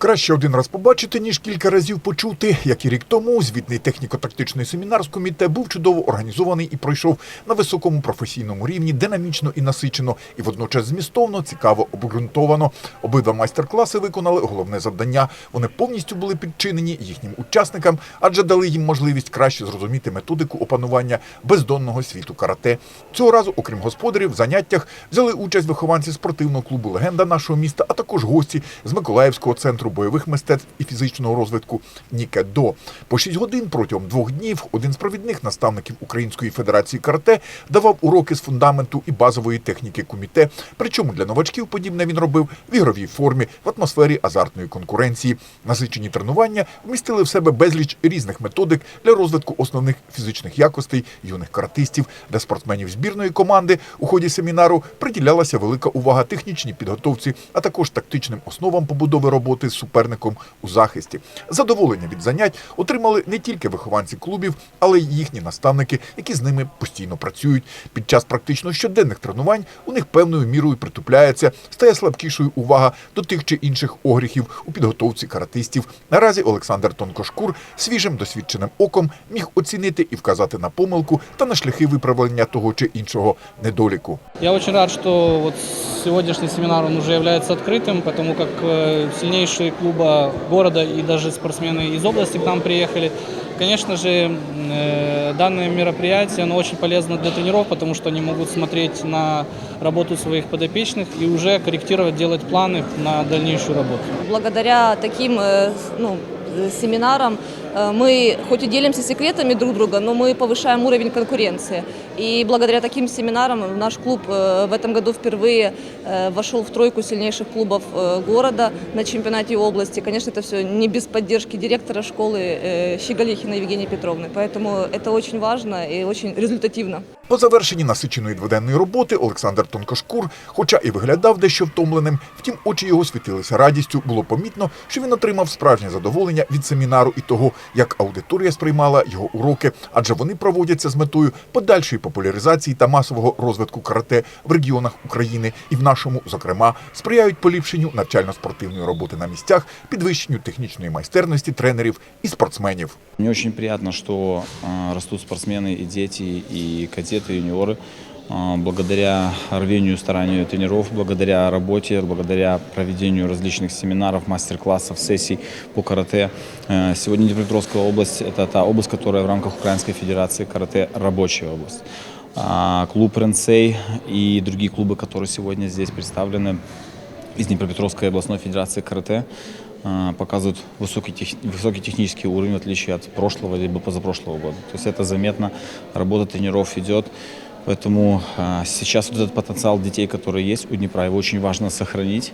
Краще один раз побачити, ніж кілька разів почути. Як і рік тому, звітний техніко-тактичний семінар з комітету був чудово організований і пройшов на високому професійному рівні, динамічно і насичено, і водночас змістовно, цікаво обґрунтовано. Обидва майстер-класи виконали головне завдання. Вони повністю були підчинені їхнім учасникам, адже дали їм можливість краще зрозуміти методику опанування бездонного світу карате. Цього разу, окрім господарів, в заняттях взяли участь вихованці спортивного клубу Легенда нашого міста, а також гості з Миколаївського центру бойових мистецтв і фізичного розвитку Нікедо. По 6 годин протягом двох днів один з провідних наставників Української федерації карате давав уроки з фундаменту і базової техніки куміте. Причому для новачків подібне він робив в ігровій формі в атмосфері азартної конкуренції. Насичені тренування вмістили в себе безліч різних методик для розвитку основних фізичних якостей юних каратистів, для спортсменів збірної команди у ході семінару приділялася велика увага технічній підготовці, а також тактичним основам побудови роботи з суперником у захисті. Задоволення від занять отримали не тільки вихованці клубів, але й їхні наставники, які з ними постійно працюють. Під час практично щоденних тренувань у них певною мірою притупляється, стає слабкішою увага до тих чи інших огріхів у підготовці каратистів. Наразі Олександр Тонкошкур свіжим досвідченим оком міг оцінити і вказати на помилку та на шляхи виправлення того чи іншого недоліку. Я очень рад, что вот сегодняшний семинар он уже является открытым, потому как э, сильнейшие клуба города и даже спортсмены из области к нам приехали. Конечно же, э, данное мероприятие оно очень полезно для тренеров, потому что они могут смотреть на работу своих подопечных и уже корректировать, делать планы на дальнейшую работу. Благодаря таким э, ну, э, семинарам э, мы хоть и делимся секретами друг друга, но мы повышаем уровень конкуренции. И благодаря таким семинарам наш клуб э, в этом году впервые э, вошел в тройку сильнейших клубов э, города на чемпионате области. Конечно, это все не без поддержки директора школы э, Щеголихина Евгении Петровны. Поэтому это очень важно и очень результативно. По завершенні насиченої дводенної роботи Олександр Тонкошкур, хоча і виглядав дещо втомленим, втім очі його світилися радістю. Було помітно, що він отримав справжнє задоволення від семінару і того, як аудиторія сприймала його уроки, адже вони проводяться з метою подальшої популяризації та масового розвитку карате в регіонах України і в нашому, зокрема, сприяють поліпшенню навчально-спортивної роботи на місцях, підвищенню технічної майстерності тренерів і спортсменів. Мне очень приятно, что э, растут спортсмены и дети, и кадеты, и юниоры. Э, Благодаря рвению старанию тренеров, благодаря работе, благодаря проведению различных семинаров, мастер-классов, сессий по карате. Э, сегодня Днепропетровская область – это та область, которая в рамках Украинской Федерации карате – рабочая область. А клуб «Ренсей» и другие клубы, которые сегодня здесь представлены, из Днепропетровской областной федерации карате э, показывают высокий, тех- высокий технический уровень, в отличие от прошлого либо позапрошлого года. То есть это заметно, работа тренеров идет. Поэтому э, сейчас вот этот потенциал детей, который есть у Днепра, его очень важно сохранить,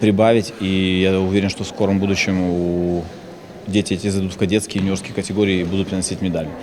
прибавить. И я уверен, что в скором будущем у дети эти зайдут в кадетские и юниорские категории и будут приносить медали.